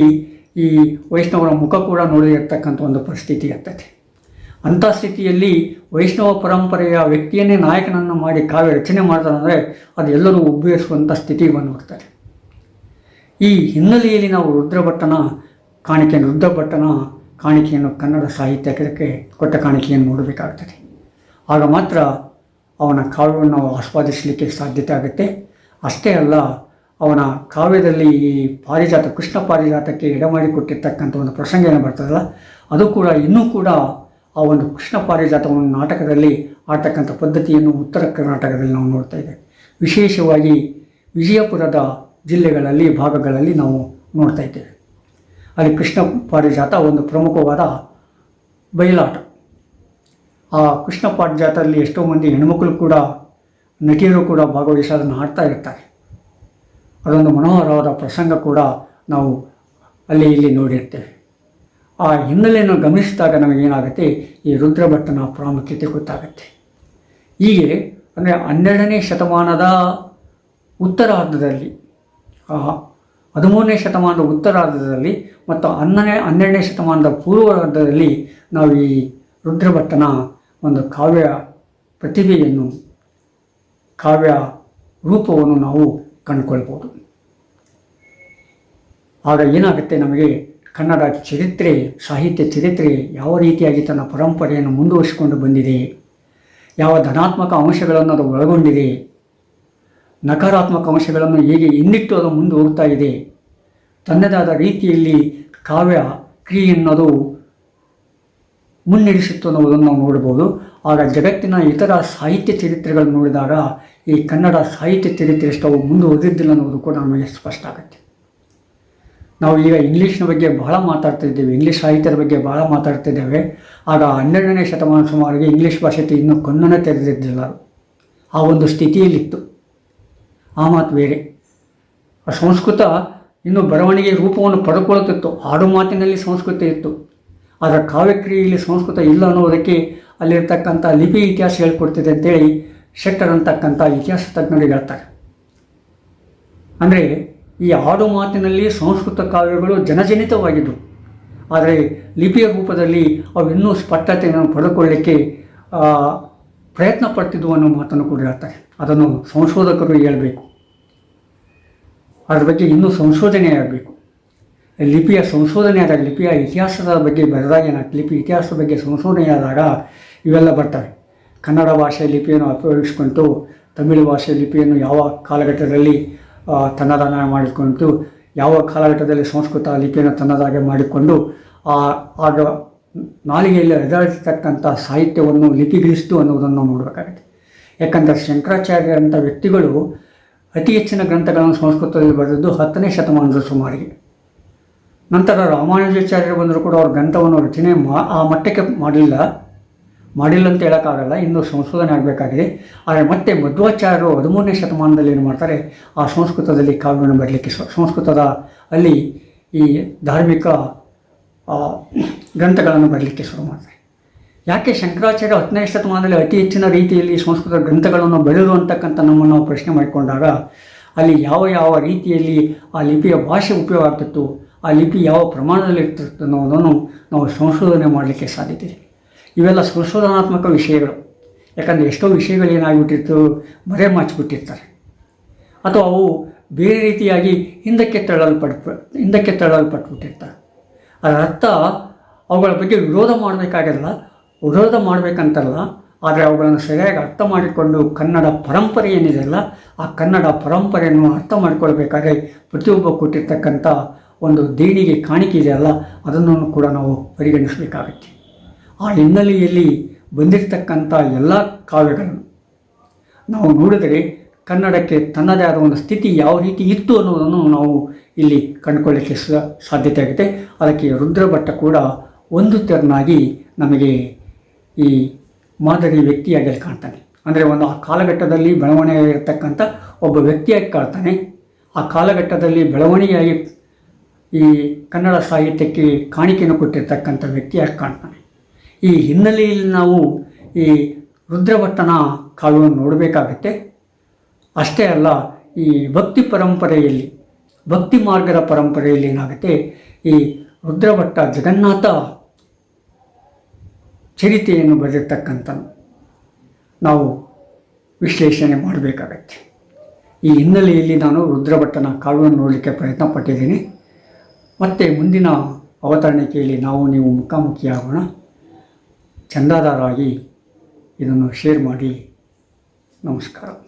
ಈ ವೈಷ್ಣವರ ಮುಖ ಕೂಡ ನೋಡಿರ್ತಕ್ಕಂಥ ಒಂದು ಪರಿಸ್ಥಿತಿ ಇರ್ತದೆ. ಅಂಥ ಸ್ಥಿತಿಯಲ್ಲಿ ವೈಷ್ಣವ ಪರಂಪರೆಯ ವ್ಯಕ್ತಿಯನ್ನೇ ನಾಯಕನನ್ನು ಮಾಡಿ ಕಾವ್ಯ ರಚನೆ ಮಾಡ್ತಾರಂದರೆ ಅದು ಎಲ್ಲರೂ ಉಬ್ಬೇರಿಸುವಂಥ ಸ್ಥಿತಿಗೆ ಬಂದುಬಿಡ್ತಾರೆ ಈ ಹಿನ್ನೆಲೆಯಲ್ಲಿ ನಾವು ರುದ್ರಭಟ್ಟನ ಕಾಣಿಕೆಯನ್ನು ರುದ್ರಭಟ್ಟನ ಕಾಣಿಕೆಯನ್ನು ಕನ್ನಡ ಸಾಹಿತ್ಯಕ್ಕೆ ಕೊಟ್ಟ ಕಾಣಿಕೆಯನ್ನು ನೋಡಬೇಕಾಗ್ತದೆ. ಆಗ ಮಾತ್ರ ಅವನ ಕಾವ್ಯವನ್ನು ನಾವು ಆಸ್ವಾದಿಸಲಿಕ್ಕೆ ಸಾಧ್ಯತೆ ಆಗುತ್ತೆ. ಅಷ್ಟೇ ಅಲ್ಲ ಅವನ ಕಾವ್ಯದಲ್ಲಿ ಈ ಪಾರಿಜಾತ, ಕೃಷ್ಣ ಪಾರಿಜಾತಕ್ಕೆ ಎಡಮಾಡಿಕೊಟ್ಟಿರ್ತಕ್ಕಂಥ ಒಂದು ಪ್ರಸಂಗ ಏನು ಬರ್ತದಲ್ಲ, ಅದು ಕೂಡ ಇನ್ನೂ ಕೂಡ ಆ ಒಂದು ಕೃಷ್ಣ ಪಾರಿಜಾತವನ್ನು ನಾಟಕದಲ್ಲಿ ಆಡ್ತಕ್ಕಂಥ ಪದ್ಧತಿಯನ್ನು ಉತ್ತರ ಕರ್ನಾಟಕದಲ್ಲಿ ನಾವು ನೋಡ್ತಾ ಇದ್ದೇವೆ. ವಿಶೇಷವಾಗಿ ವಿಜಯಪುರದ ಜಿಲ್ಲೆಗಳಲ್ಲಿ, ಭಾಗಗಳಲ್ಲಿ ನಾವು ನೋಡ್ತಾ ಇದ್ದೇವೆ. ಅಲ್ಲಿ ಕೃಷ್ಣ ಪಾರಿಜಾತ ಒಂದು ಪ್ರಮುಖವಾದ ಬಯಲಾಟ. ಆ ಕೃಷ್ಣ ಪಾರಿಜಾತದಲ್ಲಿ ಎಷ್ಟೋ ಮಂದಿ ಹೆಣ್ಮಕ್ಳು ಕೂಡ, ನಟಿಯರು ಕೂಡ ಭಾಗವಹಿಸೋದನ್ನು ಆಡ್ತಾ ಇರ್ತಾರೆ. ಅದೊಂದು ಮನೋಹರವಾದ ಪ್ರಸಂಗ ಕೂಡ ನಾವು ಅಲ್ಲಿ ಇಲ್ಲಿ ನೋಡಿರ್ತೇವೆ. ಆ ಹಿನ್ನೆಲೆಯನ್ನು ಗಮನಿಸಿದಾಗ ನಮಗೇನಾಗುತ್ತೆ? ಈ ರುದ್ರಭಟ್ಟನ ಪ್ರಾಮುಖ್ಯತೆ ಗೊತ್ತಾಗುತ್ತೆ. ಹೀಗೆ ಅಂದರೆ ಹನ್ನೆರಡನೇ ಶತಮಾನದ ಉತ್ತರಾರ್ಧದಲ್ಲಿ ಆ ಹದಿಮೂರನೇ ಶತಮಾನದ ಉತ್ತರಾರ್ಧದಲ್ಲಿ ಮತ್ತು ಹನ್ನನೇ, ಹನ್ನೆರಡನೇ ಶತಮಾನದ ಪೂರ್ವಾರ್ಧದಲ್ಲಿ ನಾವು ಈ ರುದ್ರಭಟ್ಟನ ಒಂದು ಕಾವ್ಯ ಪ್ರತಿಭೆಯನ್ನು, ಕಾವ್ಯ ರೂಪವನ್ನು ನಾವು ಕಂಡುಕೊಳ್ಬೋದು. ಆಗ ಏನಾಗುತ್ತೆ ನಮಗೆ ಕನ್ನಡ ಚರಿತ್ರೆ, ಸಾಹಿತ್ಯ ಚರಿತ್ರೆ ಯಾವ ರೀತಿಯಾಗಿ ತನ್ನ ಪರಂಪರೆಯನ್ನು ಮುಂದುವರಿಸಿಕೊಂಡು ಬಂದಿದೆ, ಯಾವ ಧನಾತ್ಮಕ ಅಂಶಗಳನ್ನು ಅದು ಒಳಗೊಂಡಿದೆ, ನಕಾರಾತ್ಮಕ ಅಂಶಗಳನ್ನು ಹೇಗೆ ಇನ್ನಿಟ್ಟು ಅದು ಮುಂದೆ ಹೋಗ್ತಾ ಇದೆ, ತನ್ನದಾದ ರೀತಿಯಲ್ಲಿ ಕಾವ್ಯ ಕ್ರಿಯೆಯನ್ನದು ಮುನ್ನಡೆಸಿತ್ತು ಅನ್ನೋದನ್ನು ನಾವು ನೋಡ್ಬೋದು ಆಗ ಜಗತ್ತಿನ ಇತರ ಸಾಹಿತ್ಯ ಚರಿತ್ರೆಗಳನ್ನು ನೋಡಿದಾಗ ಈ ಕನ್ನಡ ಸಾಹಿತ್ಯ ಚರಿತ್ರೆ ಎಷ್ಟು ಅವು ಮುಂದುವರೆದಿಲ್ಲ ಅನ್ನೋದು ಕೂಡ ನಮಗೆ ಸ್ಪಷ್ಟ ಆಗುತ್ತೆ. ನಾವು ಈಗ ಇಂಗ್ಲೀಷ್ನ ಬಗ್ಗೆ ಬಹಳ ಮಾತಾಡ್ತಾ ಇದ್ದೇವೆ. ಇಂಗ್ಲೀಷ್ ಸಾಹಿತ್ಯದ ಬಗ್ಗೆ ಬಹಳ ಮಾತಾಡ್ತಿದ್ದೇವೆ ಆಗ ಹನ್ನೆರಡನೇ ಶತಮಾನ ಸುಮಾರಿಗೆ ಇಂಗ್ಲೀಷ್ ಭಾಷೆ ಇನ್ನೂ ಕಣ್ಣನ್ನು ತೆರೆದಿದ್ದಿಲ್ಲ. ಆ ಒಂದು ಸ್ಥಿತಿಯಲ್ಲಿತ್ತು. ಆ ಮಾತು ಬೇರೆ. ಸಂಸ್ಕೃತ ಇನ್ನು ಬರವಣಿಗೆ ರೂಪವನ್ನು ಪಡ್ಕೊಳ್ಳುತ್ತಿತ್ತು. ಆಡು ಮಾತಿನಲ್ಲಿ ಸಂಸ್ಕೃತ ಇತ್ತು. ಆದರೆ ಕಾವ್ಯಕ್ರಿಯೆಯಲ್ಲಿ ಸಂಸ್ಕೃತ ಇಲ್ಲ ಅನ್ನೋದಕ್ಕೆ ಅಲ್ಲಿರ್ತಕ್ಕಂಥ ಲಿಪಿ ಇತಿಹಾಸ ಹೇಳ್ಕೊಡ್ತಿದೆ ಅಂತೇಳಿ ಶೆಟ್ಟರ್ ಅಂತಕ್ಕಂಥ ಇತಿಹಾಸ ತಜ್ಞರು ಹೇಳ್ತಾರೆ. ಅಂದರೆ ಈ ಆಡು ಮಾತಿನಲ್ಲಿ ಸಂಸ್ಕೃತ ಕಾವ್ಯಗಳು ಜನಜನಿತವಾಗಿದ್ದವು ಆದರೆ ಲಿಪಿಯ ರೂಪದಲ್ಲಿ ಅವು ಇನ್ನೂ ಸ್ಪಷ್ಟತೆಯನ್ನು ಪಡೆದುಕೊಳ್ಳಿಕ್ಕೆ ಪ್ರಯತ್ನ ಪಡ್ತಿದ್ವು ಅನ್ನೋ ಮಾತನ್ನು ಕೂಡ ಹೇಳ್ತಾರೆ. ಅದನ್ನು ಸಂಶೋಧಕರು ಹೇಳಬೇಕು. ಅದ್ರ ಬಗ್ಗೆ ಇನ್ನೂ ಸಂಶೋಧನೆ ಆಗಬೇಕು. ಲಿಪಿಯ ಸಂಶೋಧನೆ ಆದಾಗ, ಲಿಪಿಯ ಇತಿಹಾಸದ ಬಗ್ಗೆ ಬರೆದಾಗ ಏನಾಗ್ತದೆ ಲಿಪಿ ಇತಿಹಾಸದ ಬಗ್ಗೆ ಸಂಶೋಧನೆಯಾದಾಗ ಇವೆಲ್ಲ ಬರ್ತವೆ. ಕನ್ನಡ ಭಾಷೆ ಲಿಪಿಯನ್ನು ಉಪಯೋಗಿಸ್ಕೊಂಡು ತಮಿಳು ಭಾಷೆ ಲಿಪಿಯನ್ನು ಯಾವ ಕಾಲಘಟ್ಟದಲ್ಲಿ ತನ್ನದಾನ ಮಾಡಿಕೊಂಡು ಯಾವ ಕಾಲಘಟ್ಟದಲ್ಲಿ ಸಂಸ್ಕೃತ ಲಿಪಿಯನ್ನು ತನ್ನದಾಗೆ ಮಾಡಿಕೊಂಡು, ಆ, ಆಗ ನಾಲಿಗೆಯಲ್ಲಿ ಎದುರಿಸತಕ್ಕಂಥ ಸಾಹಿತ್ಯವನ್ನು ಲಿಪಿಗಿಳಿಸ್ತು ಅನ್ನೋದನ್ನು ನೋಡಬೇಕಾಗುತ್ತೆ. ಯಾಕಂದರೆ ಶಂಕರಾಚಾರ್ಯರಂಥ ವ್ಯಕ್ತಿಗಳು ಅತಿ ಹೆಚ್ಚಿನ ಗ್ರಂಥಗಳನ್ನು ಸಂಸ್ಕೃತದಲ್ಲಿ ಬರೆದಿದ್ದು ಹತ್ತನೇ ಶತಮಾನದ ಸುಮಾರಿಗೆ. ನಂತರ ರಾಮಾನುಜಾಚಾರ್ಯರು ಬಂದರೂ ಕೂಡ ಅವ್ರ ಗ್ರಂಥವನ್ನು ರಚನೆ ಮಾ, ಆ ಮಟ್ಟಕ್ಕೆ ಮಾಡಲಿಲ್ಲ ಮಾಡಿಲ್ಲ ಅಂತ ಹೇಳೋಕ್ಕಾಗಲ್ಲ ಇನ್ನೂ ಸಂಶೋಧನೆ ಆಗಬೇಕಾಗಿದೆ. ಆದರೆ ಮತ್ತೆ ಮಧ್ವಾಚಾರ್ಯರು ಹದಿಮೂರನೇ ಶತಮಾನದಲ್ಲಿ ಏನು ಮಾಡ್ತಾರೆ? ಆ ಸಂಸ್ಕೃತದಲ್ಲಿ ಕಾವ್ಯವನ್ನು ಬರಲಿಕ್ಕೆ ಸಂಸ್ಕೃತದ ಅಲ್ಲಿ ಈ ಧಾರ್ಮಿಕ ಗ್ರಂಥಗಳನ್ನು ಬರಲಿಕ್ಕೆ ಶುರು ಮಾಡ್ತಾರೆ. ಯಾಕೆ ಶಂಕರಾಚಾರ್ಯ ಹತ್ತನೇ ಶತಮಾನದಲ್ಲಿ ಅತಿ ಹೆಚ್ಚಿನ ರೀತಿಯಲ್ಲಿ ಸಂಸ್ಕೃತ ಗ್ರಂಥಗಳನ್ನು ಬೆಳೆದು ಅಂತಕ್ಕಂಥ ನಮ್ಮನ್ನು ಪ್ರಶ್ನೆ ಮಾಡಿಕೊಂಡಾಗ, ಅಲ್ಲಿ ಯಾವ ಯಾವ ರೀತಿಯಲ್ಲಿ ಆ ಲಿಪಿಯ ಭಾಷೆ ಉಪಯೋಗ ಆಗ್ತಿತ್ತು? ಆ ಲಿಪಿ ಯಾವ ಪ್ರಮಾಣದಲ್ಲಿ ಇರ್ತಿತ್ತು ಅನ್ನೋದನ್ನು ನಾವು ಸಂಶೋಧನೆ ಮಾಡಲಿಕ್ಕೆ ಸಾಧ್ಯತೆ ಇದೆ. ಇವೆಲ್ಲ ಸಂಶೋಧನಾತ್ಮಕ ವಿಷಯಗಳು. ಯಾಕಂದರೆ ಎಷ್ಟೋ ವಿಷಯಗಳು ಏನಾಗಿಬಿಟ್ಟಿತ್ತು, ಮರೆ ಮಾಚಿಬಿಟ್ಟಿರ್ತಾರೆ. ಅಥವಾ ಅವು ಬೇರೆ ರೀತಿಯಾಗಿ ಹಿಂದಕ್ಕೆ ತಳ್ಳಲ್ಪಟ್ಟು ಹಿಂದಕ್ಕೆ ತಳ್ಳಲ್ಪಟ್ಬಿಟ್ಟಿರ್ತಾರೆ. ಅದರ ಅರ್ಥ ಅವುಗಳ ಬಗ್ಗೆ ವಿರೋಧ ಮಾಡಬೇಕಾಗಿಲ್ಲ, ವಿರೋಧ ಮಾಡಬೇಕಂತಲ್ಲ, ಆದರೆ ಅವುಗಳನ್ನು ಸರಿಯಾಗಿ ಅರ್ಥ ಮಾಡಿಕೊಂಡು ಕನ್ನಡ ಪರಂಪರೆ ಏನಿದೆಯಲ್ಲ, ಆ ಕನ್ನಡ ಪರಂಪರೆಯನ್ನು ಅರ್ಥ ಮಾಡಿಕೊಳ್ಬೇಕಾದ್ರೆ ಪ್ರತಿಯೊಬ್ಬ ಕೊಟ್ಟಿರ್ತಕ್ಕಂಥ ಒಂದು ದೇಣಿಗೆ ಕಾಣಿಕೆ ಇದೆಯಲ್ಲ ಅದನ್ನು ಕೂಡ ನಾವು ಪರಿಗಣಿಸಬೇಕಾಗುತ್ತೆ. ಆ ಹಿನ್ನೆಲೆಯಲ್ಲಿ ಬಂದಿರತಕ್ಕಂಥ ಎಲ್ಲ ಕಾವ್ಯಗಳನ್ನು ನಾವು ನೋಡಿದರೆ ಕನ್ನಡಕ್ಕೆ ತನ್ನದೇ ಆದ ಒಂದು ಸ್ಥಿತಿ ಯಾವ ರೀತಿ ಇತ್ತು ಅನ್ನೋದನ್ನು ನಾವು ಇಲ್ಲಿ ಕಂಡುಕೊಳ್ಳಿಕ್ಕೆ ಸಾಧ್ಯತೆ ಆಗುತ್ತೆ. ಅದಕ್ಕೆ ರುದ್ರಭಟ್ಟ ಕೂಡ ಒಂದು ತೆರನಾಗಿ ನಮಗೆ ಈ ಮಾದರಿ ವ್ಯಕ್ತಿಯಾಗಿ ಅಲ್ಲಿ ಕಾಣ್ತಾನೆ. ಅಂದರೆ ಒಂದು ಆ ಕಾಲಘಟ್ಟದಲ್ಲಿ ಬೆಳವಣಿಗೆ ಇರತಕ್ಕಂಥ ಒಬ್ಬ ವ್ಯಕ್ತಿಯಾಗಿ ಕಾಣ್ತಾನೆ. ಆ ಕಾಲಘಟ್ಟದಲ್ಲಿ ಬೆಳವಣಿಗೆಯಾಗಿ ಈ ಕನ್ನಡ ಸಾಹಿತ್ಯಕ್ಕೆ ಕಾಣಿಕೆಯನ್ನು ಕೊಟ್ಟಿರ್ತಕ್ಕಂಥ ವ್ಯಕ್ತಿಯಾಗಿ ಕಾಣ್ತಾನೆ? ಈ ಹಿನ್ನೆಲೆಯಲ್ಲಿ ನಾವು ಈ ರುದ್ರಭಟ್ಟನ ಕಾಲವನ್ನು ನೋಡಬೇಕಾಗತ್ತೆ. ಅಷ್ಟೇ ಅಲ್ಲ, ಈ ಭಕ್ತಿ ಪರಂಪರೆಯಲ್ಲಿ, ಭಕ್ತಿ ಮಾರ್ಗದ ಪರಂಪರೆಯಲ್ಲಿ ಏನಾಗುತ್ತೆ? ಈ ರುದ್ರಭಟ್ಟ ಜಗನ್ನಾಥ ಚರಿತೆಯನ್ನು ಬರೆದಿರ್ತಕ್ಕಂಥ ನಾವು ವಿಶ್ಲೇಷಣೆ ಮಾಡಬೇಕಾಗತ್ತೆ. ಈ ಹಿನ್ನೆಲೆಯಲ್ಲಿ ನಾನು ರುದ್ರಭಟ್ಟನ ಕಾಲವನ್ನು ನೋಡಲಿಕ್ಕೆ ಪ್ರಯತ್ನ ಪಟ್ಟಿದ್ದೀನಿ. ಮತ್ತು ಮುಂದಿನ ಅವತರಣಿಕೆಯಲ್ಲಿ ನಾವು ನೀವು ಮುಖಾಮುಖಿಯಾಗೋಣ ಚಂದಾದಾರಾಗಿ ಇದನ್ನು ಶೇರ್ ಮಾಡಿ. ನಮಸ್ಕಾರ.